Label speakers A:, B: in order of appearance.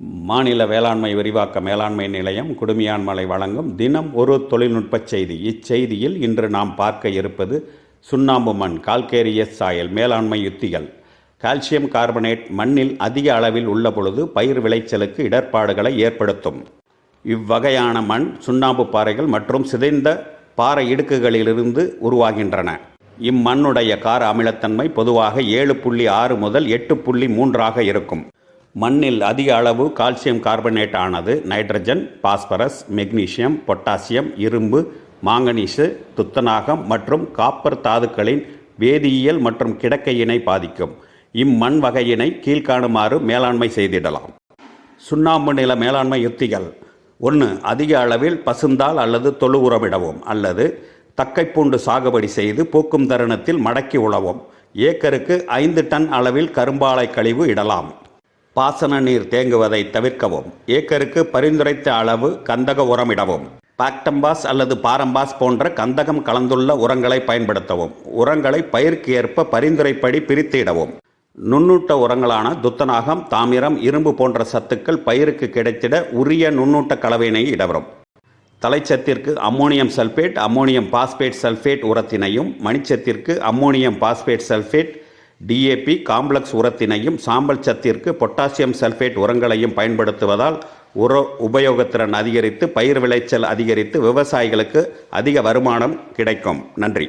A: மாநில வேளாண்மை விரிவாக்க மேலாண்மை நிலையம் குடுமியான்மலை வழங்கும் தினம் ஒரு தொழில்நுட்பச் செய்தி. இச்செய்தியில் இன்று நாம் பார்க்க இருப்பது சுண்ணாம்பு மண் கால்கேரியஸ் சாயல் மேலாண்மை யுத்திகள். கால்சியம் கார்பனேட் மண்ணில் அதிக அளவில் உள்ள பொழுது பயிர் விளைச்சலுக்கு இடர்பாடுகளை ஏற்படுத்தும். இவ்வகையான மண் சுண்ணாம்பு பாறைகள் மற்றும் சிதைந்த பாறை இடுக்குகளிலிருந்து உருவாகின்றன. இம்மண்ணுடைய கார அமிலத்தன்மை பொதுவாக ஏழு புள்ளி ஆறு முதல் எட்டு புள்ளி மூன்றாக இருக்கும். மண்ணில் அதிக அளவு கால்சியம் கார்பனேட் ஆனது நைட்ரஜன் பாஸ்பரஸ் மெக்னீசியம் பொட்டாசியம் இரும்பு மாங்கனீசு துத்தநாகம் மற்றும் காப்பர் தாதுக்களின் வேதியியல் மற்றும் கிடக்கையினை பாதிக்கும். இம்மண் வகையினை கீழ்காணுமாறு மேலாண்மை செய்திடலாம். சுண்ணாம்பு நில மேலாண்மை யுத்திகள். ஒன்று அதிக அளவில் பசுந்தால் அல்லது தொழு உரமிடவும் அல்லது தக்கைப்பூண்டு சாகுபடி செய்து பூக்கும் தருணத்தில் மடக்கி உழவும். ஏக்கருக்கு ஐந்து டன் அளவில் கரும்பாலை கழிவு இடலாம். பாசன நீர் தேங்குவதை தவிர்க்கவும். ஏக்கருக்கு பரிந்துரைத்த அளவு கந்தக உரமிடவும். பாக்டம்பாஸ் அல்லது பாரம்பாஸ் போன்ற கந்தகம் கலந்துள்ள உரங்களை பயன்படுத்தவும். உரங்களை பயிருக்கு ஏற்ப பரிந்துரைப்படி பிரித்து இடவும் நுண்ணூட்ட உரங்களான துத்தநாகம் தாமிரம் இரும்பு போன்ற சத்துக்கள் பயிருக்கு கிடைத்திட உரிய நுண்ணூட்ட கலவையினை இடவரும். தலைச்சத்திற்கு ammonium sulphate ammonium phosphate sulphate உரத்தினையும் மணிச்சத்திற்கு ammonium phosphate sulphate DAP complex உரத்தினையும் சாம்பல் சத்திற்கு பொட்டாசியம் சல்ஃபேட் உரங்களையும் பயன்படுத்துவதால் உர உபயோகத்திறன் அதிகரித்து பயிர் விளைச்சல் அதிகரித்து விவசாயிகளுக்கு அதிக வருமானம் கிடைக்கும். நன்றி.